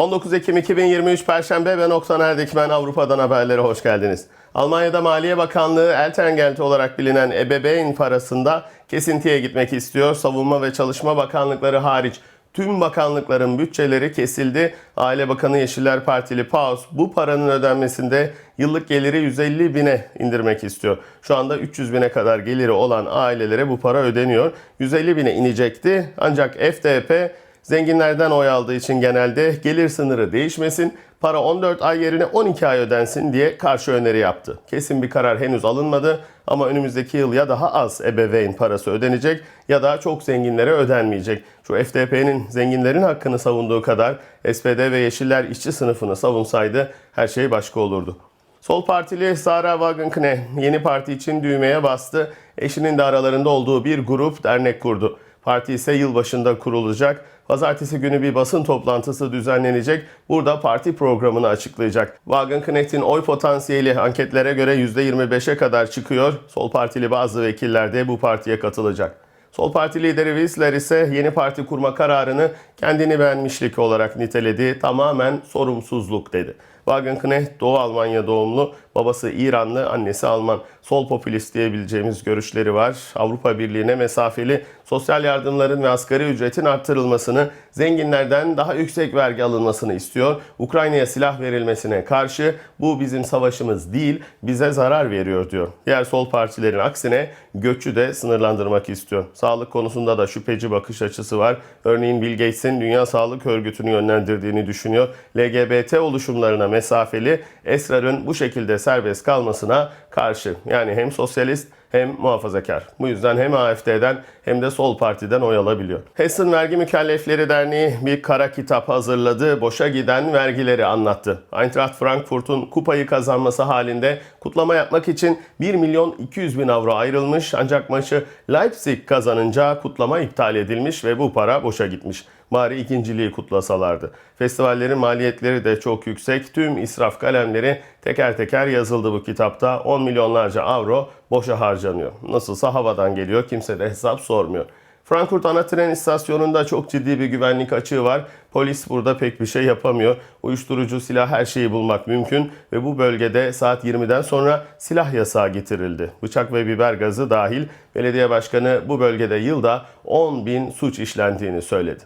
19 Ekim 2023 Perşembe ben Oktan Erdek ben Avrupa'dan haberlere hoş geldiniz. Almanya'da Maliye Bakanlığı Elterngeld olarak bilinen ebeveyn parasında kesintiye gitmek istiyor. Savunma ve Çalışma Bakanlıkları hariç tüm bakanlıkların bütçeleri kesildi. Aile Bakanı Yeşiller Partili Paus bu paranın ödenmesinde yıllık geliri 150 bine indirmek istiyor. Şu anda 300 bine kadar geliri olan ailelere bu para ödeniyor. 150 bine inecekti ancak FDP Zenginlerden oy aldığı için genelde gelir sınırı değişmesin, para 14 ay yerine 12 ay ödensin diye karşı öneri yaptı. Kesin bir karar henüz alınmadı ama önümüzdeki yıl ya daha az ebeveyn parası ödenecek ya da çok zenginlere ödenmeyecek. Şu FDP'nin zenginlerin hakkını savunduğu kadar SPD ve Yeşiller işçi sınıfını savunsaydı her şey başka olurdu. Sol partili Sara Wagenknecht yeni parti için düğmeye bastı. Eşinin de aralarında olduğu bir grup dernek kurdu. Parti ise yılbaşında kurulacak. Pazartesi günü bir basın toplantısı düzenlenecek. Burada parti programını açıklayacak. Wagenknecht'in oy potansiyeli anketlere göre %25'e kadar çıkıyor. Sol partili bazı vekiller de bu partiye katılacak. Sol Parti lideri Wissler ise yeni parti kurma kararını kendini beğenmişlik olarak niteledi. Tamamen sorumsuzluk dedi. Wagenknecht Doğu Almanya doğumlu, babası İranlı, annesi Alman. Sol popülist diyebileceğimiz görüşleri var. Avrupa Birliği'ne mesafeli sosyal yardımların ve asgari ücretin arttırılmasını, zenginlerden daha yüksek vergi alınmasını istiyor. Ukrayna'ya silah verilmesine karşı bu bizim savaşımız değil, bize zarar veriyor diyor. Diğer sol partilerin aksine göçü de sınırlandırmak istiyor. Sağlık konusunda da şüpheci bakış açısı var. Örneğin Bill Gates'in Dünya Sağlık Örgütü'nü yönlendirdiğini düşünüyor. LGBT oluşumlarına mesafeli, esrarın bu şekilde serbest kalmasına karşı. Yani hem sosyalist hem muhafazakar. Bu yüzden hem AFD'den hem de sol partiden oy alabiliyor. Hessen Vergi Mükellefleri Derneği bir kara kitap hazırladı. Boşa giden vergileri anlattı. Eintracht Frankfurt'un kupayı kazanması halinde kutlama yapmak için 1 milyon 200 bin avro ayrılmış. Ancak maçı Leipzig kazanınca kutlama iptal edilmiş ve bu para boşa gitmiş. Bari ikinciliği kutlasalardı. Festivallerin maliyetleri de çok yüksek. Tüm israf kalemleri teker teker yazıldı bu kitapta. 10 milyonlarca avro boşa harcanıyor. Nasılsa havadan geliyor. Kimse de hesap sormuyor. Frankfurt ana tren istasyonunda çok ciddi bir güvenlik açığı var. Polis burada pek bir şey yapamıyor. Uyuşturucu, silah her şeyi bulmak mümkün ve bu bölgede saat 20'den sonra silah yasağı getirildi. Bıçak ve biber gazı dahil belediye başkanı bu bölgede yılda 10 bin suç işlendiğini söyledi.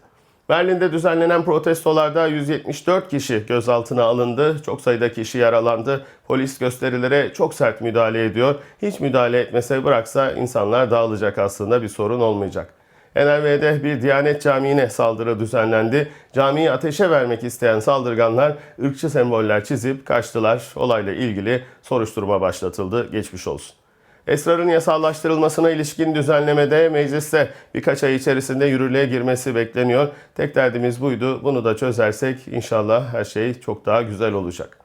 Berlin'de düzenlenen protestolarda 174 kişi gözaltına alındı. Çok sayıda kişi yaralandı. Polis gösterilere çok sert müdahale ediyor. Hiç müdahale etmese bıraksa insanlar dağılacak aslında bir sorun olmayacak. NRV'de bir Diyanet Camii'ne saldırı düzenlendi. Camiyi ateşe vermek isteyen saldırganlar ırkçı semboller çizip kaçtılar. Olayla ilgili soruşturma başlatıldı. Geçmiş olsun. Esrarın yasallaştırılmasına ilişkin düzenlemede mecliste birkaç ay içerisinde yürürlüğe girmesi bekleniyor. Tek derdimiz buydu. Bunu da çözersek inşallah her şey çok daha güzel olacak.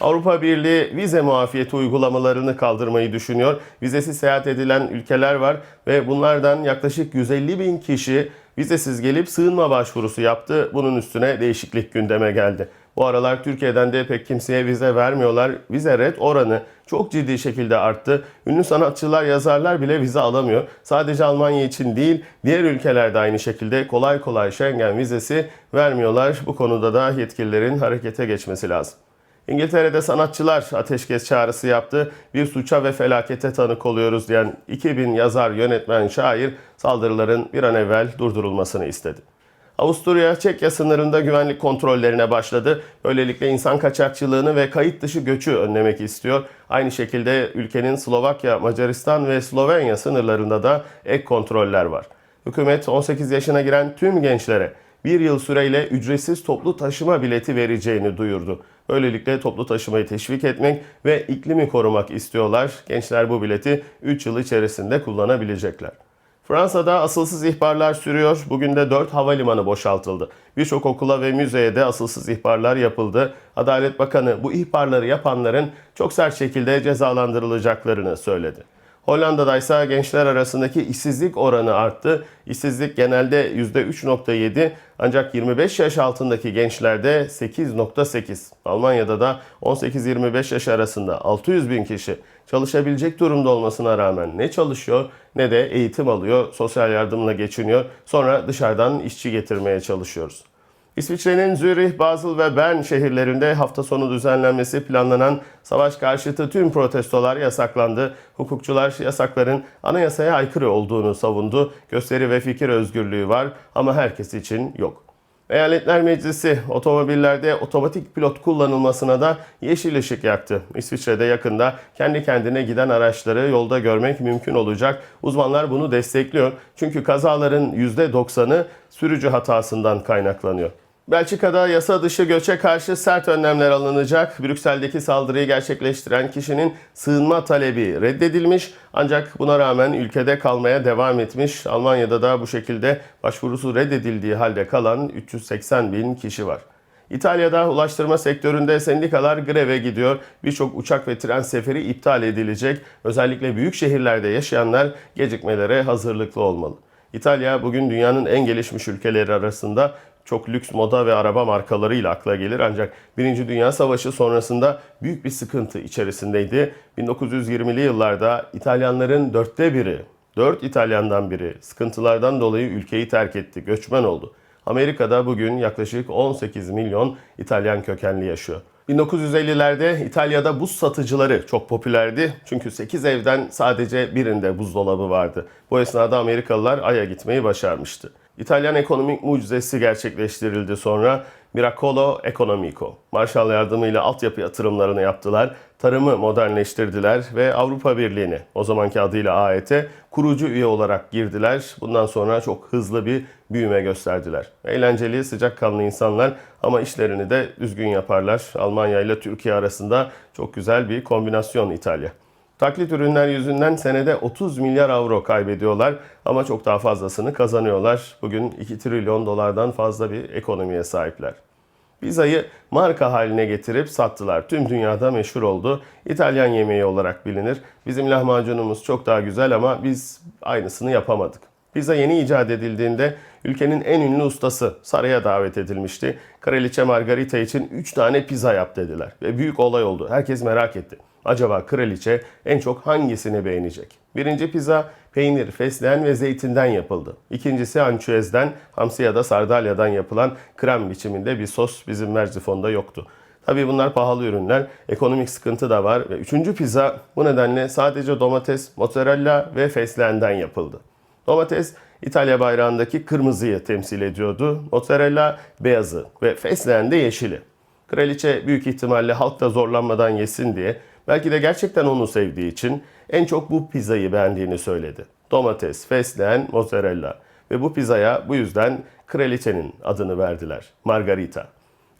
Avrupa Birliği vize muafiyeti uygulamalarını kaldırmayı düşünüyor. Vizesiz seyahat edilen ülkeler var ve bunlardan yaklaşık 150 bin kişi vizesiz gelip sığınma başvurusu yaptı. Bunun üstüne değişiklik gündeme geldi. Bu aralar Türkiye'den de pek kimseye vize vermiyorlar. Vize red oranı çok ciddi şekilde arttı. Ünlü sanatçılar, yazarlar bile vize alamıyor. Sadece Almanya için değil, diğer ülkelerde aynı şekilde kolay kolay Schengen vizesi vermiyorlar. Bu konuda da yetkililerin harekete geçmesi lazım. İngiltere'de sanatçılar ateşkes çağrısı yaptı. Bir suça ve felakete tanık oluyoruz diyen 2000 yazar, yönetmen, şair saldırıların bir an evvel durdurulmasını istedi. Avusturya Çekya sınırında güvenlik kontrollerine başladı. Böylelikle insan kaçakçılığını ve kayıt dışı göçü önlemek istiyor. Aynı şekilde ülkenin Slovakya, Macaristan ve Slovenya sınırlarında da ek kontroller var. Hükümet 18 yaşına giren tüm gençlere bir yıl süreyle ücretsiz toplu taşıma bileti vereceğini duyurdu. Böylelikle toplu taşımayı teşvik etmek ve iklimi korumak istiyorlar. Gençler bu bileti 3 yıl içerisinde kullanabilecekler. Fransa'da asılsız ihbarlar sürüyor. Bugün de 4 havalimanı boşaltıldı. Birçok okula ve müzeye de asılsız ihbarlar yapıldı. Adalet Bakanı bu ihbarları yapanların çok sert şekilde cezalandırılacaklarını söyledi. Hollanda'da ise gençler arasındaki işsizlik oranı arttı. İşsizlik genelde %3.7 ancak 25 yaş altındaki gençlerde 8.8. Almanya'da da 18-25 yaş arasında 600 bin kişi çalışabilecek durumda olmasına rağmen ne çalışıyor ne de eğitim alıyor, sosyal yardımla geçiniyor. Sonra dışarıdan işçi getirmeye çalışıyoruz. İsviçre'nin Zürih, Basel ve Bern şehirlerinde hafta sonu düzenlenmesi planlanan savaş karşıtı tüm protestolar yasaklandı. Hukukçular yasakların anayasaya aykırı olduğunu savundu. Gösteri ve fikir özgürlüğü var ama herkes için yok. Eyaletler Meclisi otomobillerde otomatik pilot kullanılmasına da yeşil ışık yaktı. İsviçre'de yakında kendi kendine giden araçları yolda görmek mümkün olacak. Uzmanlar bunu destekliyor. Çünkü kazaların %90'ı sürücü hatasından kaynaklanıyor. Belçika'da yasa dışı göçe karşı sert önlemler alınacak. Brüksel'deki saldırıyı gerçekleştiren kişinin sığınma talebi reddedilmiş ancak buna rağmen ülkede kalmaya devam etmiş. Almanya'da da bu şekilde başvurusu reddedildiği halde kalan 380 bin kişi var. İtalya'da ulaştırma sektöründe sendikalar greve gidiyor. Birçok uçak ve tren seferi iptal edilecek. Özellikle büyük şehirlerde yaşayanlar gecikmelere hazırlıklı olmalı. İtalya bugün dünyanın en gelişmiş ülkeleri arasında çok lüks moda ve araba markalarıyla akla gelir ancak Birinci Dünya Savaşı sonrasında büyük bir sıkıntı içerisindeydi. 1920'li yıllarda İtalyanların dörtte biri, dört İtalyandan biri sıkıntılardan dolayı ülkeyi terk etti, göçmen oldu. Amerika'da bugün yaklaşık 18 milyon İtalyan kökenli yaşıyor. 1950'lerde İtalya'da buz satıcıları çok popülerdi. Çünkü 8 evden sadece birinde buzdolabı vardı. Bu esnada Amerikalılar Ay'a gitmeyi başarmıştı. İtalyan ekonomik mucizesi gerçekleştirildi sonra. Miracolo Economico. Marshall yardımıyla altyapı yatırımlarını yaptılar. Tarımı modernleştirdiler ve Avrupa Birliği'ne, o zamanki adıyla AET, kurucu üye olarak girdiler. Bundan sonra çok hızlı bir büyüme gösterdiler. Eğlenceli, sıcakkanlı insanlar ama işlerini de düzgün yaparlar. Almanya ile Türkiye arasında çok güzel bir kombinasyon İtalya. Taklit ürünler yüzünden senede 30 milyar avro kaybediyorlar ama çok daha fazlasını kazanıyorlar. Bugün 2 trilyon dolardan fazla bir ekonomiye sahipler. Pizzayı marka haline getirip sattılar. Tüm dünyada meşhur oldu. İtalyan yemeği olarak bilinir. Bizim lahmacunumuz çok daha güzel ama biz aynısını yapamadık. Pizza yeni icat edildiğinde ülkenin en ünlü ustası saraya davet edilmişti. Kraliçe Margarita için 3 tane pizza yap dediler ve büyük olay oldu. Herkes merak etti. Acaba kraliçe en çok hangisini beğenecek? Birinci pizza peynir, fesleğen ve zeytinden yapıldı. İkincisi ançüezden, hamsi ya da sardalyadan yapılan krem biçiminde bir sos bizim Merzifon'da yoktu. Tabii bunlar pahalı ürünler, ekonomik sıkıntı da var ve üçüncü pizza bu nedenle sadece domates, mozzarella ve fesleğenden yapıldı. Domates İtalya bayrağındaki kırmızıyı temsil ediyordu, mozzarella beyazı ve fesleğen de yeşili. Kraliçe büyük ihtimalle halk da zorlanmadan yesin diye belki de gerçekten onu sevdiği için en çok bu pizzayı beğendiğini söyledi. Domates, fesleğen, mozzarella ve bu pizzaya bu yüzden kraliçenin adını verdiler. Margarita.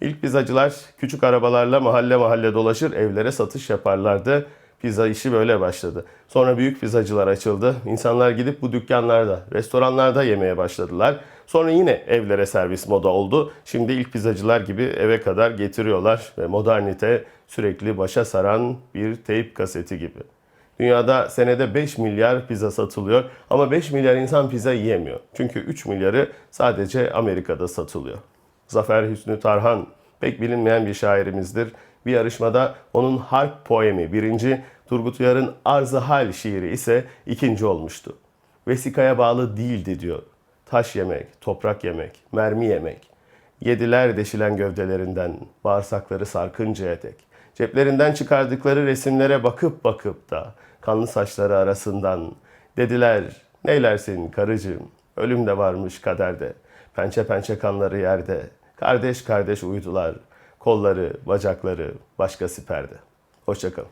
İlk pizzacılar küçük arabalarla mahalle mahalle dolaşır evlere satış yaparlardı. Pizza işi böyle başladı. Sonra büyük pizzacılar açıldı. İnsanlar gidip bu dükkanlarda, restoranlarda yemeye başladılar. Sonra yine evlere servis moda oldu. Şimdi ilk pizzacılar gibi eve kadar getiriyorlar ve modernite sürekli başa saran bir teyp kaseti gibi. Dünyada senede 5 milyar pizza satılıyor ama 5 milyar insan pizza yiyemiyor. Çünkü 3 milyarı sadece Amerika'da satılıyor. Zafer Hüsnü Tarhan pek bilinmeyen bir şairimizdir. Bir yarışmada onun harp poemi birinci, Turgut Uyar'ın Arz-ı Hal şiiri ise ikinci olmuştu. Vesikaya bağlı değildi diyor. Taş yemek, toprak yemek, mermi yemek. Yediler deşilen gövdelerinden, bağırsakları sarkıncaya dek. Ceplerinden çıkardıkları resimlere bakıp bakıp da, kanlı saçları arasından, dediler, neylersin karıcığım, ölüm de varmış kaderde. Pençe pençe kanları yerde, kardeş kardeş uyudular, kolları, bacakları başka siperde. Hoşçakalın.